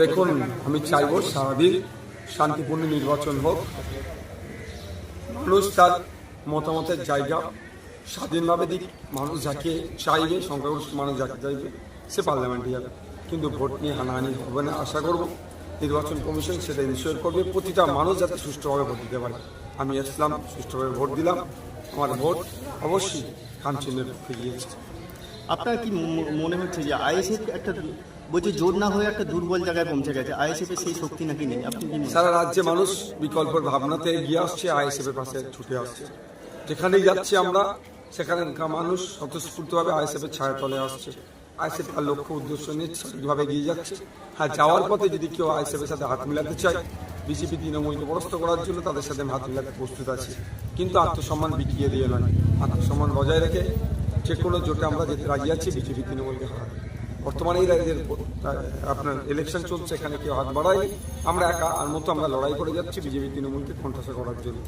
দেখুন, আমি চাইব স্বাভাবিক শান্তিপূর্ণ নির্বাচন হোক। মানুষ তার মতামতের জায়গা স্বাধীনভাবে দিক, মানুষ যাকে চাইবে, সংখ্যাগরিষ্ঠ মানুষ যাকে চাইবে, সে পার্লামেন্টে যাবে। কিন্তু ভোট নিয়ে হানাহানি হবে না, আশা করব নির্বাচন কমিশন সেটা ইনশিওর করবে, প্রতিটা মানুষ যাতে সুষ্ঠুভাবে ভোট দিতে পারে। আমি এসলাম, সুষ্ঠুভাবে ভোট দিলাম, আমার ভোট অবশ্যই কাঞ্চনের পক্ষে গিয়েছে। আপনার কি মনে হচ্ছে যে আইএসএফ একটা বলছে জোর না হয়ে একটা দুর্বল জায়গায় পৌঁছে গেছে আইএসএফ এর সেই শক্তি নাকি নেই? আপনি সারা রাজ্যে মানুষ বিকল্পের ভাবনাতে এগিয়ে আসছে আইএসএফ এর পাশে ছুটে আসছে। যেখানেই যাচ্ছি আমরা সেখানকার মানুষ স্বতঃস্ফূর্তভাবে আইএসএফ এর ছায়া তলে আসছে। আইএসএফ তার লক্ষ্য উদ্দেশ্য নিয়ে সঠিকভাবে এগিয়ে যাচ্ছে। হ্যাঁ যাওয়ার পথে যদি কেউ আইএসএফ এর সাথে হাত মিলাতে চায় বিজেপি তৃণমূলকে পরাস্ত করার জন্য তাদের সাথে হাত মিলাতে প্রস্তুত আছে। কিন্তু আত্মসম্মান বিকিয়ে দিয়ে নয়। আত্মসম্মান বজায় রেখে যে কোনো জোটে আমরা যেতে রাজি আছি, বিজেপি, তৃণমূলকে হারাতে। বর্তমানে এই রাজ্যের আপনার ইলেকশন চলছে, এখানে কেউ হাত বাড়ায় আমরা একা, আর মতো আমরা লড়াই করে যাচ্ছি, বিজেপি, তৃণমূলকে কণ্ঠাসা করার জন্য।